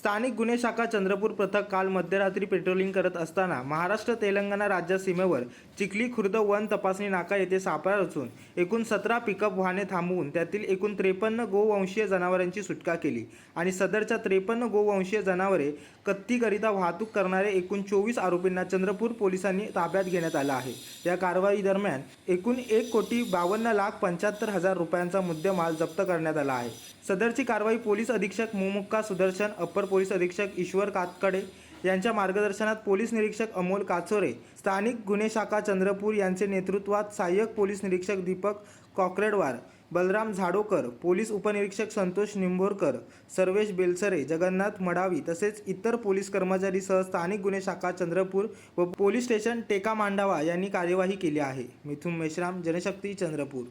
स्थानिक गुन्हे शाखा चंद्रपूर पथक काल मध्यरात्री पेट्रोलिंग करत असताना महाराष्ट्र तेलंगणा राज्य सीमेवर चिखली खुर्द वन तपासणी नाका येथे सापळा रचून एकूण सतरा पिकअप वाहने थांबवून त्यातील एकूण त्रेपन्न गोवंशीय जनावरांची सुटका केली आणि सदरच्या त्रेपन्न गोवंशीय जनावरे कत्तीकरिता वाहतूक करणारे एकूण चोवीस आरोपींना चंद्रपूर पोलिसांनी ताब्यात घेण्यात आलं आहे. या कारवाई दरम्यान एकूण एक कोटी बावन्न लाख पंच्याहत्तर हजार रुपयांचा मुद्देमाल जप्त करण्यात आला आहे. सदरची कारवाई पोलीस अधीक्षक मुमुक्का सुदर्शन अप्पर पोलीस अधीक्षक ईश्वर कातकडे यांच्या मार्गदर्शनात पोलीस निरीक्षक अमोल काचोरे स्थानिक गुन्हे शाखा चंद्रपूर यांचे नेतृत्वात सहाय्यक पोलीस निरीक्षक दीपक कॉकरेडवार बलराम झाडोकर पोलीस उपनिरीक्षक संतोष निंबोरकर सर्वेश बेलसरे जगन्नाथ मडावी तसेच इतर पोलीस कर्मचारीसह स्थानिक गुन्हे शाखा चंद्रपूर व पोलीस स्टेशन टेका मांडावा यांनी कार्यवाही केली आहे. मिथुन मेश्राम जनशक्ती चंद्रपूर.